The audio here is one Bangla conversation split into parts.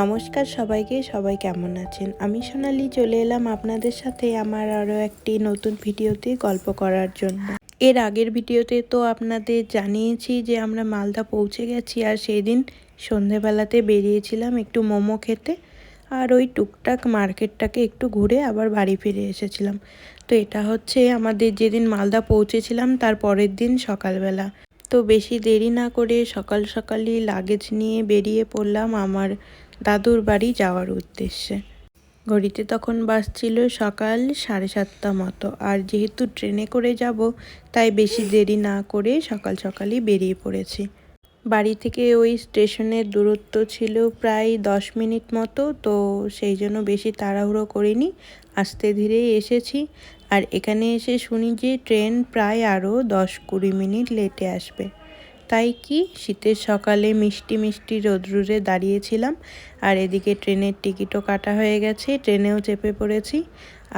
নমস্কার সবাইকে, সবাই কেমন আছেন? আমি সোনালি, চলে এলাম আপনাদের সাথে আমার আরও একটি নতুন ভিডিওতে গল্প করার জন্য। এর আগের ভিডিওতে তো আপনাদের জানিয়েছি যে আমরা মালদা পৌঁছে গেছি আর সেই দিন সন্ধেবেলাতে বেরিয়েছিলাম একটু মোমো খেতে আর ওই টুকটাক মার্কেটটাকে একটু ঘুরে আবার বাড়ি ফিরে এসেছিলাম। তো এটা হচ্ছে আমাদের যেদিন মালদা পৌঁছেছিলাম তার পরের দিন সকালবেলা। তো বেশি দেরি না করে সকাল সকালই লাগেজ নিয়ে বেরিয়ে পড়লাম আমার দাদুর বাড়ি যাওয়ার উদ্দেশ্যে। ঘড়িতে তখন বাসছিল সকাল সাড়ে সাতটা মতো। আর যেহেতু ট্রেনে করে যাব, তাই বেশি দেরি না করে সকাল সকালই বেরিয়ে পড়েছি। বাড়ি থেকে ওই স্টেশনের দূরত্ব ছিল প্রায় দশ মিনিট মতো, তো সেই জন্য বেশি তাড়াহুড়ো করিনি। আস্তে ধীরেই এসেছি আর এখানে এসে শুনি যে ট্রেন প্রায় আরও দশ কুড়ি মিনিট লেটে আসবে। তাই কি? শীতের সকালে মিষ্টি মিষ্টি রোদ্রুরে দাঁড়িয়েছিলাম, আর এদিকে ট্রেনের টিকিটও কাটা হয়ে গেছে, ট্রেনেও চেপে পড়েছি।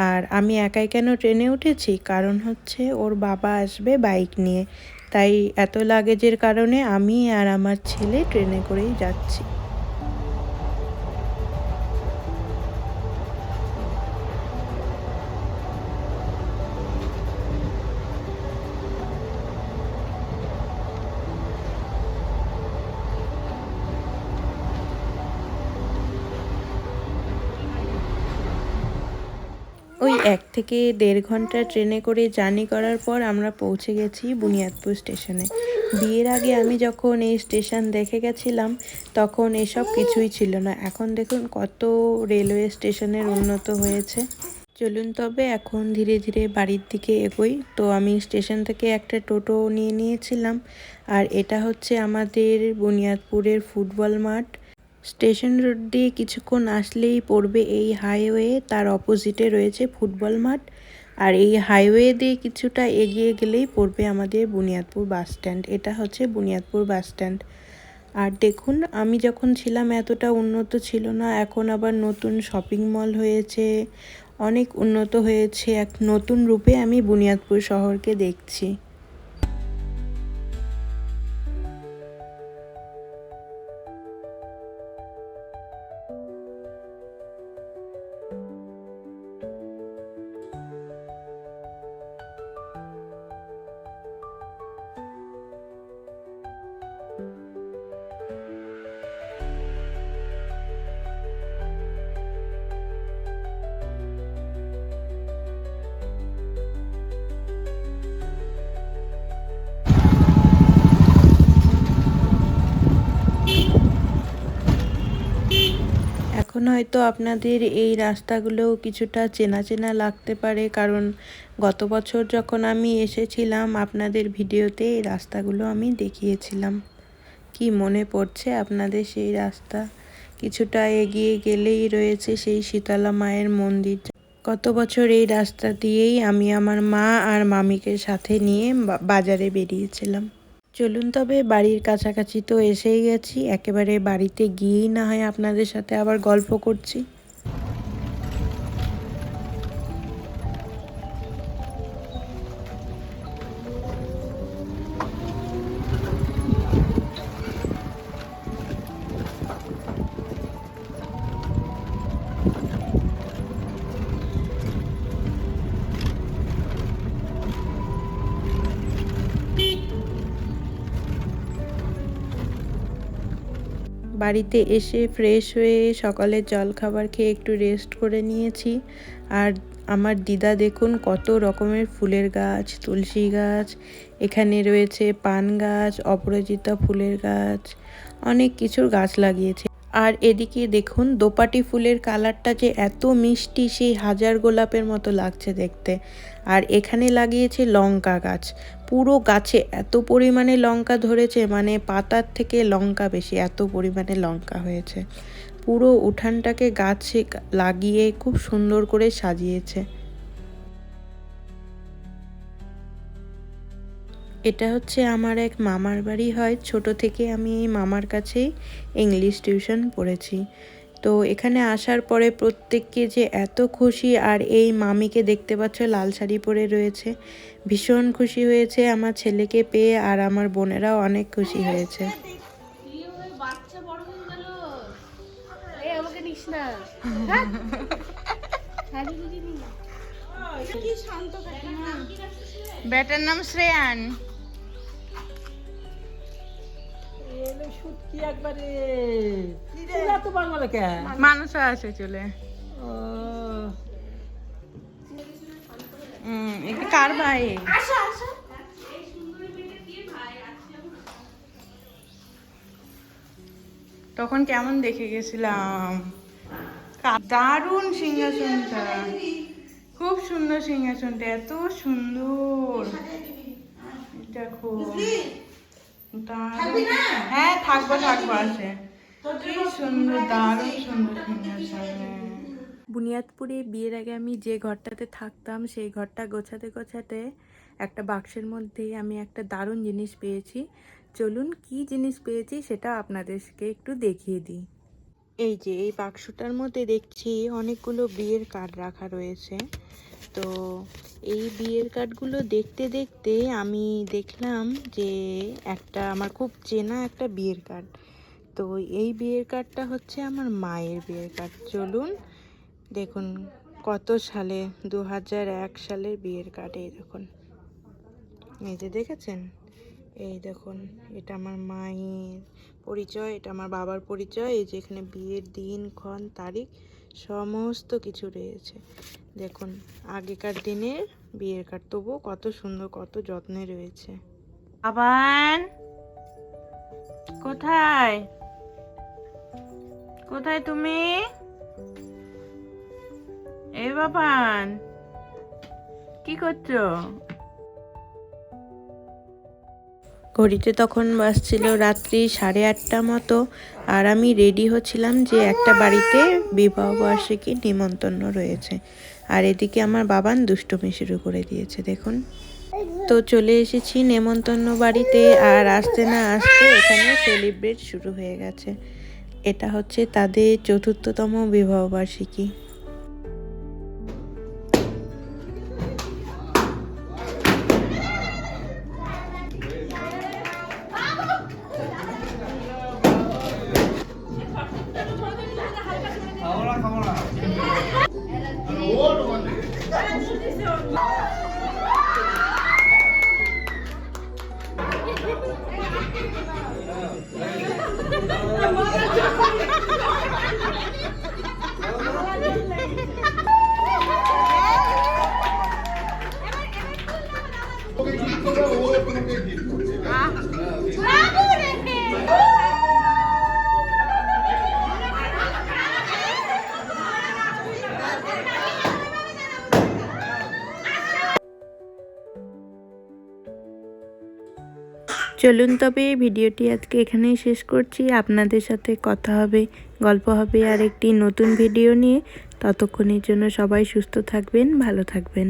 আর আমি একাই কেন ট্রেনে উঠেছি? কারণ হচ্ছে ওর বাবা আসবে বাইক নিয়ে। তাই এত লাগেজের কারণে আমি আর আমার ছেলে ট্রেনে করেই যাচ্ছি। ওই এক থেকে দেড় ঘণ্টা ট্রেনে করে জার্নি করার পর আমরা পৌঁছে গেছি বুনিয়াদপুর স্টেশনে। বিয়ের আগে আমি যখন এই স্টেশন দেখে গেছিলাম, তখন এসব কিছুই ছিল না। এখন দেখুন কত রেলওয়ে স্টেশনের উন্নত হয়েছে। চলুন তবে এখন ধীরে ধীরে বাড়ির দিকে এগোই। তো আমি স্টেশন থেকে একটা টোটো নিয়ে নিয়েছিলাম। আর এটা হচ্ছে আমাদের বুনিয়াদপুরের ফুটবল মাঠ। স্টেশন রোড দিয়ে কিছুক্ষণ আসলেই পড়বে এই হাইওয়ে। তার অপোজিটে রয়েছে ফুটবল মাঠ আর এই হাইওয়ে দিয়ে কিছুটা এগিয়ে গেলেই পড়বে আমাদের বুনিয়াদপুর বাস স্ট্যান্ড। এটা হচ্ছে বুনিয়াদপুর বাস স্ট্যান্ড। আর দেখুন, আমি যখন ছিলাম এতটা উন্নত ছিল না, এখন আবার নতুন শপিং মল হয়েছে, অনেক উন্নত হয়েছে। এক নতুন রূপে আমি বুনিয়াদপুর শহরকে দেখছি। এখন হয়তো আপনাদের এই রাস্তাগুলো কিছুটা চেনা চেনা লাগতে পারে। কারণ গত বছর যখন আমি এসেছিলাম, আপনাদের ভিডিওতে এই রাস্তাগুলো আমি দেখিয়েছিলাম। কি মনে পড়ছে আপনাদের সেই রাস্তা? কিছুটা এগিয়ে গেলেই রয়েছে সেই শীতলা মায়ের মন্দির। গত বছর এই রাস্তা দিয়েই আমি আমার মা আর মামিকে সাথে নিয়ে বাজারে বেরিয়েছিলাম। চলুন তবে বাড়ির কাছাকাছি তো এসেই গেছি। একেবারে বাড়িতে গিয়েই না হয় আপনাদের সাথে আবার গল্প করছি। বাড়িতে এসে ফ্রেশ হয়ে সকালে জল খাবার খেয়ে একটু রেস্ট করে নিয়েছি। আর আমার দিদা দেখুন কত রকমের ফুলের গাছ, তুলসী গাছ, এখানে রয়েছে পান গাছ, অপরাজিতা ফুলের গাছ, অনেক কিছুর গাছ লাগিয়েছে। আর এদিকে দেখুন দোপাটি ফুলের কালারটা যে এত মিষ্টি, সেই হাজার গোলাপের মতো লাগছে দেখতে। আর এখানে লাগিয়েছে লঙ্কা গাছ। পুরো গাছে এত পরিমাণে লঙ্কা ধরেছে মানে পাতার থেকে লঙ্কা বেশি, এত পরিমাণে লঙ্কা হয়েছে। পুরো উঠানটাকে গাছে লাগিয়ে খুব সুন্দর করে সাজিয়েছে। এটা হচ্ছে আমার এক মামার বাড়ি, হয় ছোট থেকে আমি এই মামার কাছেই ইংলিশ টিউশন পড়েছি। তো এখানে আসার পরে প্রত্যেককে যে এত খুশি আর এই মামিকে দেখতে পাচ্ছ লাল শাড়ি পরে রয়েছে। ভীষণ খুশি হয়েছে আমার ছেলেকে পেয়ে আর আমার বোনেরাও অনেক খুশি হয়েছে। বাচ্চা নাম হয়ে এলে শুটকি একবারে? চুলা তো বাংলা কে মানুষ আছে চলে। এটা কার ভাই? আসো আসো। তখন কেমন দেখে গেছিলাম? কা- দারুণ সিংহাসনটা। খুব সুন্দর সিংহাসনটা এত সুন্দর। দেখো। হ্যাঁ থাকব থাকব আছে। সুন্দর দারুণ সুন্দর। বুনিয়াদপুরে বিয়ের আগে আমি যে ঘরটাতে থাকতাম সেই ঘরটা গোছাতে গোছাতে একটা বাক্সের মধ্যে আমি একটা দারুণ জিনিস পেয়েছি। চলুন কি জিনিস পেয়েছি সেটা আপনাদেরকে একটু দেখিয়ে দিই। এই যে, এই বাক্সটার মধ্যে দেখছি অনেকগুলো বিয়ের কার্ড রাখা রয়েছে। তো এই বিয়ের কার্ডগুলো দেখতে দেখতে আমি দেখলাম যে একটা আমার খুব চেনা একটা বিয়ের কার্ড। তো এই বিয়ের কার্ডটা হচ্ছে আমার মায়ের বিয়ের কার্ড। চলুন দেখুন কত সালে দু হাজার এক সালের বিয়ের কার্ড এই দেখুন। এই যে দেখেছেন? এই দেখুন, এটা আমার মায়ের পরিচয়, এটা আমার বাবার পরিচয়, এই যে এখানে বিয়ের দিন, ক্ষণ, তারিখ, সমস্ত কিছু রয়েছে। দেখুন, আগেকার দিনের বিয়ের কার্ড, তবুও কত সুন্দর, কত যত্নে রয়েছে। আবান! কোথায়? কোথায় তুমি? এই বাবান! কি করছ? ঘড়িতে তখন বাজছিল রাত্রি সাড়ে আটটা মতো আর আমি রেডি হচ্ছিলাম যে একটা বাড়িতে বিবাহ বার্ষিকী নিমন্ত্রণ রয়েছে। আর এদিকে আমার বাবান দুষ্টুমি শুরু করে দিয়েছে, দেখুন। তো চলে এসেছি নেমন্তন্ন বাড়িতে আর আসতে না আসতে এখানে সেলিব্রেট শুরু হয়ে গেছে। এটা হচ্ছে তাদের চতুর্থতম চলুন তবে ভিডিওটি আজকে এখানেই শেষ করছি। আপনাদের সাথে কথা হবে, গল্প হবে আর একটি নতুন ভিডিও নিয়ে। ততক্ষণের জন্য সবাই সুস্থ থাকবেন, ভালো থাকবেন।